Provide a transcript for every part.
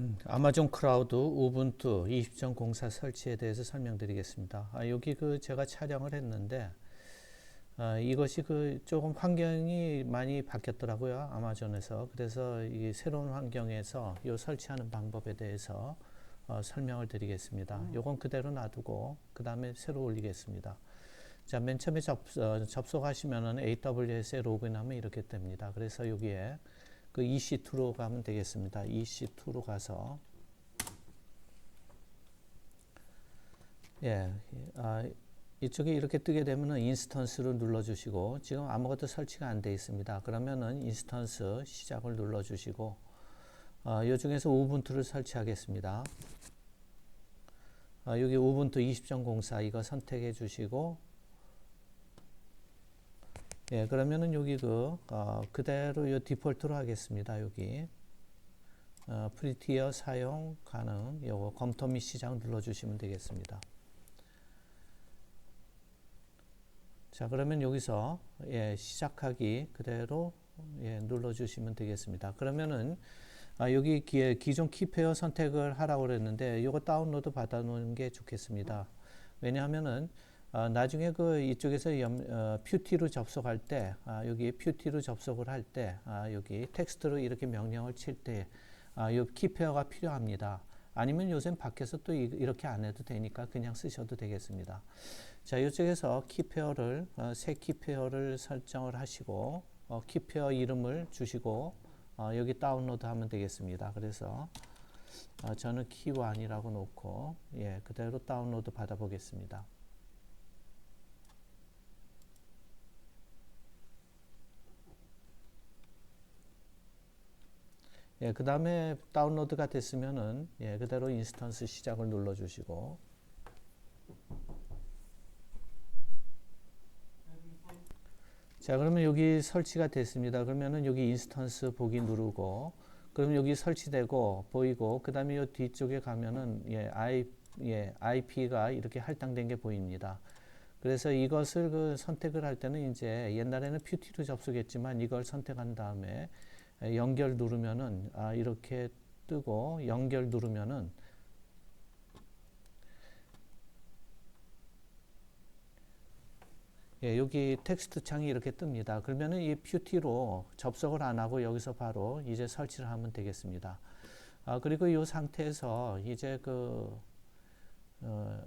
음, 아마존 클라우드 우분투 20.04 설치에 대해서 설명드리겠습니다. 아, 여기 그 제가 촬영을 했는데 아, 이것이 그 조금 환경이 많이 바뀌었더라고요 아마존에서 그래서 이 새로운 환경에서 이 설치하는 방법에 대해서 어, 설명을 드리겠습니다. 요건 그대로 놔두고 그 다음에 새로 올리겠습니다. 자, 맨 처음에 접, 어, 접속하시면은 AWS에 로그인하면 이렇게 됩니다. 그래서 여기에 그 EC2로 가면 되겠습니다. EC2로 가서 예, 아, 이쪽에 이렇게 뜨게 되면은 인스턴스를 눌러주시고 지금 아무것도 설치가 안 돼 있습니다. 그러면은 인스턴스 시작을 눌러주시고 어, 이 중에서 우분투를 설치하겠습니다. 어, 여기 우분투 20.04 이거 선택해 주시고 예, 그러면은 여기 그, 어, 그대로 요 디폴트로 하겠습니다. 여기. 어, 프리티어 사용 가능, 요거 검토 및 시작 눌러주시면 되겠습니다. 자, 그러면 여기서, 예, 시작하기 그대로, 예, 눌러주시면 되겠습니다. 그러면은, 아, 여기 기, 기존 키페어 선택을 하라고 그랬는데, 요거 다운로드 받아 놓는 게 좋겠습니다. 왜냐하면은, 어, 나중에 그 이쪽에서 염, 어, 퓨티로 접속할 때 아, 여기 퓨티로 접속을 할 때 아, 여기 텍스트로 이렇게 명령을 칠때 아, 요 키페어가 필요합니다. 아니면 요새 밖에서 또 이, 이렇게 안 해도 되니까 그냥 쓰셔도 되겠습니다. 자, 이쪽에서 키페어를 어, 새 키페어를 설정을 하시고 어, 키페어 이름을 주시고 어, 여기 다운로드 하면 되겠습니다. 그래서 어, 저는 키1이라고 놓고 예, 그대로 다운로드 받아 보겠습니다. 예, 그 다음에 다운로드가 됐으면은 예, 그대로 인스턴스 시작을 눌러 주시고. 자 그러면 여기 설치가 됐습니다. 그러면은 여기 인스턴스 보기 누르고 그럼 여기 설치되고 보이고 그 다음에 이 뒤쪽에 가면은 예, I, 예, IP가 이렇게 할당된 게 보입니다. 그래서 이것을 그 선택을 할 때는 이제 옛날에는 퓨티로 접속했지만 이걸 선택한 다음에 연결 누르면은 아 이렇게 뜨고 연결 누르면은 예, 여기 텍스트 창이 이렇게 뜹니다. 그러면은 이 퓨티로 접속을 안 하고 여기서 바로 이제 설치를 하면 되겠습니다. 아, 그리고 이 상태에서 이제 그, 어,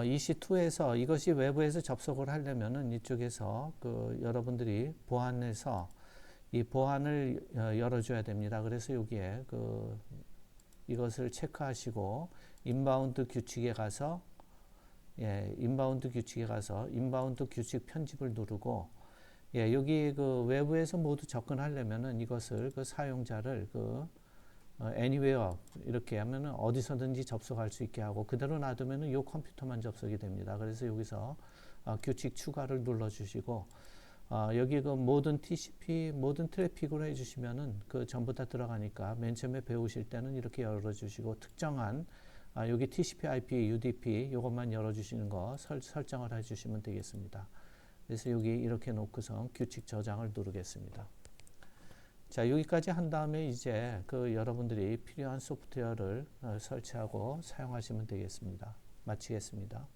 EC2에서 이것이 외부에서 접속을 하려면은 이쪽에서 그 여러분들이 보안에서 이 보안을 어, 열어줘야 됩니다. 그래서 여기에 그 이것을 체크하시고 인바운드 규칙에 가서 예, 인바운드 규칙에 가서 인바운드 규칙 편집을 누르고 예, 여기 그 외부에서 모두 접근하려면은 이것을 그 사용자를 그 어, anywhere 이렇게 하면은 어디서든지 접속할 수 있게 하고 그대로 놔두면은 이 컴퓨터만 접속이 됩니다. 그래서 여기서 어, 규칙 추가를 눌러 주시고 어, 여기 그 모든 TCP 모든 트래픽으로 해주시면은 그 전부 다 들어가니까 맨 처음에 배우실 때는 이렇게 열어주시고 특정한 아, 여기 TCP/IP, UDP 이것만 열어주시는 거 설, 설정을 해주시면 되겠습니다. 그래서 여기 이렇게 놓고서 규칙 저장을 누르겠습니다. 자, 여기까지 한 다음에 이제 그 여러분들이 필요한 소프트웨어를 어, 설치하고 사용하시면 되겠습니다. 마치겠습니다.